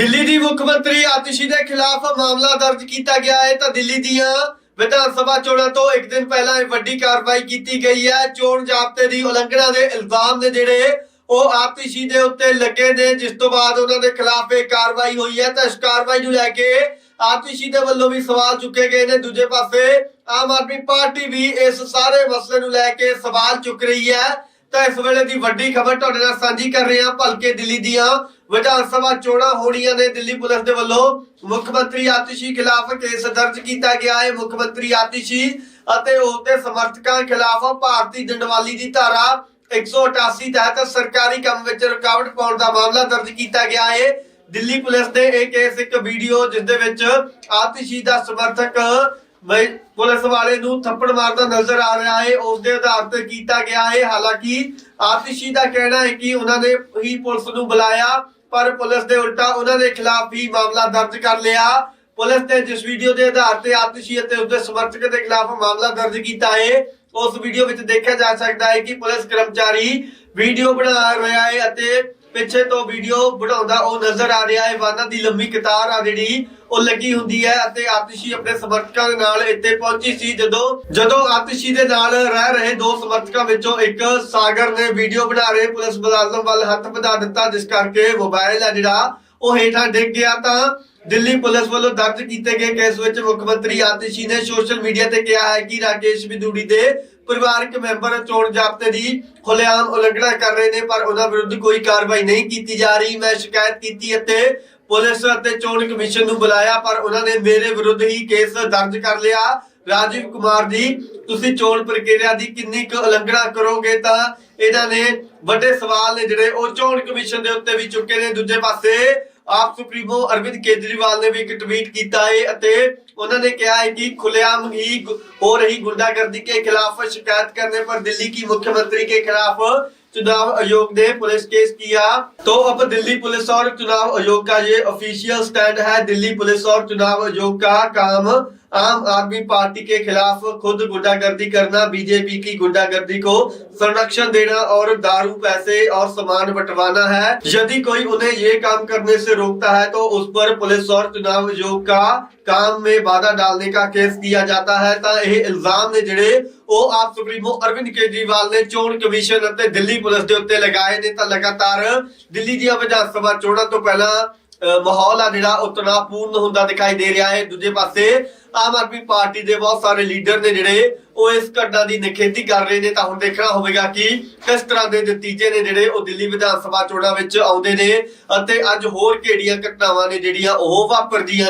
ਦਿੱਲੀ ਦੀ ਮੁੱਖ ਮੰਤਰੀ ਆਤਿਸ਼ੀ ਦੇ ਖਿਲਾਫ ਮਾਮਲਾ ਦਰਜ ਕੀਤਾ ਗਿਆ ਹੈ ਤਾਂ ਦਿੱਲੀ ਦੀਆਂ ਵਿਧਾਨ ਸਭਾ ਚੋਣਾਂ ਤੋਂ ਇੱਕ ਦਿਨ ਪਹਿਲਾਂ ਇਹ ਵੱਡੀ ਕਾਰਵਾਈ ਕੀਤੀ ਗਈ ਹੈ। ਚੋਣ ਜ਼ਾਬਤੇ ਦੀ ਉਲੰਘਣਾ ਦੇ ਇਲਜ਼ਾਮ ਨੇ ਜਿਹੜੇ ਉਹ ਆਤਿਸ਼ੀ ਦੇ ਉੱਤੇ ਲੱਗੇ ਨੇ, ਜਿਸ ਤੋਂ ਬਾਅਦ ਉਹਨਾਂ ਦੇ ਖਿਲਾਫ ਇਹ ਕਾਰਵਾਈ ਹੋਈ ਹੈ। ਤਾਂ ਇਸ ਕਾਰਵਾਈ ਨੂੰ ਲੈ ਕੇ ਆਤਿਸ਼ੀ ਦੇ ਵੱਲੋਂ ਵੀ ਸਵਾਲ ਚੁੱਕੇ ਗਏ ਨੇ। ਦੂਜੇ ਪਾਸੇ ਆਮ ਆਦਮੀ ਪਾਰਟੀ ਵੀ ਇਸ ਸਾਰੇ ਮਸਲੇ ਨੂੰ ਲੈ ਕੇ ਸਵਾਲ ਚੁੱਕ ਰਹੀ ਹੈ। ਤਾਂ ਇਸ ਵੇਲੇ ਦੀ ਵੱਡੀ ਖਬਰ ਤੁਹਾਡੇ ਨਾਲ ਸਾਂਝੀ ਕਰ ਰਹੇ ਹਾਂ। ਭਲਕੇ ਦਿੱਲੀ ਦੀਆਂ ਵਿਧਾਨ ਸਭਾ ਚੋਣਾਂ ਹੋਣੀਆਂ ਨੇ। ਦਿੱਲੀ ਪੁਲਿਸ ਦੇ ਵੱਲੋਂ ਮੁੱਖ ਮੰਤਰੀ ਆਤਿਸ਼ੀ ਖਿਲਾਫ ਕੇਸ ਦਰਜ ਕੀਤਾ ਗਿਆ ਹੈ। ਮੁੱਖ ਮੰਤਰੀ ਆਤਿਸ਼ੀ ਅਤੇ ਉਸਦੇ ਸਮਰਥਕਾਂ ਖਿਲਾਫ ਭਾਰਤੀ ਦੰਡਵਾਲੀ ਦੀ ਧਾਰਾ 188 ਤਹਿਤ ਸਰਕਾਰੀ ਕੰਮ ਵਿੱਚ ਰੁਕਾਵਟ ਪਾਉਣ ਦਾ ਮਾਮਲਾ ਦਰਜ ਕੀਤਾ ਗਿਆ ਹੈ। ਦਿੱਲੀ ਪੁਲਿਸ ਦੇ ਇਹ ਕੇਸ ਇੱਕ ਵੀਡੀਓ ਜਿਸ ਦੇ ਵਿੱਚ ਆਤਿਸ਼ੀ ਦਾ ਸਮਰਥਕ ਮੈਂ ਪੁਲਿਸ ਵਾਲੇ ਨੂੰ ਥੱਪੜ ਮਾਰਦਾ ਨਜ਼ਰ ਆ ਰਿਹਾ ਹੈ। ਉਸ ਦੇ ਆਧਾਰ ਤੇ ਕੀਤਾ ਗਿਆ ਹੈ। ਹਾਲਾਂਕਿ, ਆਤਿਸ਼ੀ ਦਾ ਕਹਿਣਾ ਹੈ ਕਿ ਉਹਨਾਂ ਨੇ ਹੀ ਪੁਲਿਸ ਨੂੰ ਬੁਲਾਇਆ, ਪਰ ਪੁਲਿਸ ਦੇ ਉਲਟਾ ਉਹਨਾਂ ਦੇ ਖਿਲਾਫ ਹੀ ਮਾਮਲਾ ਦਰਜ ਕਰ ਲਿਆ। ਪੁਲਿਸ ਨੇ ਜਿਸ ਵੀਡੀਓ ਦੇ ਆਧਾਰ ਤੇ ਆਤਿਸ਼ੀ ਅਤੇ ਉਸਦੇ ਸਮਰਥਕ ਦੇ ਖਿਲਾਫ ਮਾਮਲਾ ਦਰਜ ਕੀਤਾ ਹੈ, ਉਸ ਵੀਡੀਓ ਵਿੱਚ ਦੇਖਿਆ ਜਾ ਸਕਦਾ ਹੈ ਕਿ ਪੁਲਿਸ ਕਰਮਚਾਰੀ ਵੀਡੀਓ ਬਣਾ ਰਿਹਾ ਹੈ ਅਤੇ ਪਿੱਛੇ ਤੋਂ ਵੀਡੀਓ ਬਣਾਉਂਦਾ ਉਹ ਨਜ਼ਰ ਆ ਰਿਹਾ ਹੈ। ਵਾਹਨਾਂ ਦੀ ਲੰਮੀ ਕਤਾਰ ਆ ਜਿਹੜੀ ਉਹ ਲੱਗੀ ਹੁੰਦੀ ਹੈ ਅਤੇ ਆਤਿਸ਼ੀ ਆਪਣੇ ਸਮਰਥਕਾਂ ਦੇ ਨਾਲ ਇੱਥੇ ਪਹੁੰਚੀ ਸੀ। ਜਦੋਂ ਜਦੋਂ ਆਤਿਸ਼ੀ ਦੇ ਨਾਲ ਰਹਿ ਰਹੇ ਦੋ ਸਮਰਥਕਾਂ ਵਿੱਚੋਂ ਇੱਕ ਸਾਗਰ ਨੇ ਵੀਡੀਓ ਬਣਾ ਰਹੇ, ਪੁਲਿਸ ਮੁਲਾਜ਼ਮ ਵੱਲ ਹੱਥ ਵਧਾ ਦਿੱਤਾ, ਜਿਸ ਕਰਕੇ ਮੋਬਾਈਲ ਹੈ ਜਿਹੜਾ, ਉਹ ਹੇਠਾਂ ਡਿੱਗ ਗਿਆ ਤਾਂ ਦਿੱਲੀ ਪੁਲਿਸ ਵੱਲੋਂ ਦਰਜ ਕੀਤੇ ਗਏ ਕੇਸ ਵਿੱਚ ਮੁੱਖ ਮੰਤਰੀ ਆਤਿਸ਼ੀ ਨੇ ਸੋਸ਼ਲ ਮੀਡੀਆ ਤੇ ਕਿਹਾ ਹੈ ਕਿ ਰਾਕੇਸ਼ ਵਿਦੂੜੀ ਦੇ ਪਰਿਵਾਰਕ ਮੈਂਬਰ ਚੋਣ ਜ਼ਾਬਤੇ ਦੀ ਖੁੱਲੇਆਮ ਉਲੰਘਣਾ ਕਰ ਰਹੇ ਨੇ, ਪਰ ਉਹਨਾਂ ਵਿਰੁੱਧ ਕੋਈ ਕਾਰਵਾਈ ਨਹੀਂ ਕੀਤੀ ਜਾ ਰਹੀ। ਮੈਂ ਸ਼ਿਕਾਇਤ ਕੀਤੀ ਅਤੇ ਪੁਲਿਸ ਅਤੇ ਚੋਣ ਕਮਿਸ਼ਨ ਨੂੰ ਬੁਲਾਇਆ, ਪਰ ਉਹਨਾਂ ਨੇ ਮੇਰੇ ਵਿਰੁੱਧ ਹੀ ਕੇਸ ਦਰਜ ਕਰ ਲਿਆ। ਰਾਜੀਵ ਕੁਮਾਰ ਜੀ, ਤੁਸੀਂ ਚੋਣ ਪ੍ਰਕਿਰਿਆ ਦੀ ਕਿੰਨੀ ਕੁ ਉਲੰਘਣਾ ਕਰੋਗੇ ਤਾਂ ਇਹਨਾਂ ਨੇ ਵੱਡੇ ਸਵਾਲ ਨੇ ਜਿਹੜੇ ਉਹ ਚੋਣ ਕਮਿਸ਼ਨ ਦੇ ਉੱਤੇ ਵੀ ਚੁੱਕੇ ਨੇ। ਦੂਜੇ ਪਾਸੇ, ਆਪ ਸੁਪਰੀਮੋ ਅਰਵਿੰਦ ਕੇਜਰੀਵਾਲ ਨੇ ਵੀ ਇੱਕ ਟਵੀਟ ਕੀਤਾ ਹੈ ਅਤੇ ਉਹਨਾਂ ਨੇ ਕਿਹਾ ਹੈ ਕਿ ਖੁੱਲੇਆਮ ਹੀ ਹੋ ਰਹੀ ਗੁੰਡਾਗਰਦੀ ਕੇ ਖਿਲਾਫ ਸ਼ਿਕਾਇਤ ਕਰਨੇ ਪਰ ਦਿੱਲੀ ਕੀ ਮੁੱਖ ਮੰਤਰੀ ਕੇ ਖਿਲਾਫ चुनाव आयोग ने पुलिस केस किया तो अब दिल्ली पुलिस और चुनाव आयोग का ये ऑफिशियल स्टैंड है दिल्ली पुलिस और चुनाव आयोग का काम आम आदमी पार्टी के खिलाफ खुद गुंडागर्दी करना बीजेपी की गुंडागर्दी को संरक्षण देना और दारू पैसे और सामान बंटवाना है यदि कोई उन्हें ये काम करने से रोकता है तो उस पर पुलिस और चुनाव आयोग का काम में बाधा डालने का केस किया जाता है ਤਾਂ ਇਹ ਇਲਜ਼ਾਮ ਨੇ ਜਿਹੜੇ ਉਹ ਆਪ ਸੁਪਰੀਮੋ ਅਰਵਿੰਦ ਕੇਜਰੀਵਾਲ ਨੇ ਚੋਣ ਕਮਿਸ਼ਨ ਅਤੇ ਦਿੱਲੀ ਪੁਲਿਸ ਦੇ ਉੱਤੇ ਲਗਾਏ ਨੇ ਤਾਂ ਲਗਾਤਾਰ ਦਿੱਲੀ ਦੀਆਂ ਵਿਧਾਨ ਸਭਾ ਚੋਣਾਂ ਤੋਂ ਪਹਿਲਾਂ ਅਹ ਮਾਹੌਲ ਆ ਜਿਹੜਾ, ਉਹ ਤਣਾਅਪੂਰਨ ਹੁੰਦਾ ਦਿਖਾਈ ਦੇ ਰਿਹਾ ਹੈ। ਦੂਜੇ ਪਾਸੇ, ਆਮ ਆਦਮੀ ਪਾਰਟੀ ਦੇ ਬਹੁਤ ਸਾਰੇ ਲੀਡਰ ਨੇ ਜਿਹੜੇ, ਉਹ ਇਸ ਘਟਨਾ ਦੀ ਨਿਖੇਧੀ ਕਰ ਰਹੇ ਨੇ। ਤਾਂ ਹੁਣ ਦੇਖਣਾ ਹੋਵੇਗਾ ਕਿ ਕਿਸ ਤਰ੍ਹਾਂ ਦੇ ਨਤੀਜੇ ਨੇ ਜਿਹੜੇ ਉਹ ਦਿੱਲੀ ਵਿਧਾਨ ਸਭਾ ਚੋਣਾਂ ਵਿੱਚ ਆਉਂਦੇ ਨੇ ਅਤੇ ਅੱਜ ਹੋਰ ਕਿਹੜੀਆਂ ਘਟਨਾਵਾਂ ਨੇ ਜਿਹੜੀਆਂ ਉਹ ਵਾਪਰਦੀਆਂ ਨੇ।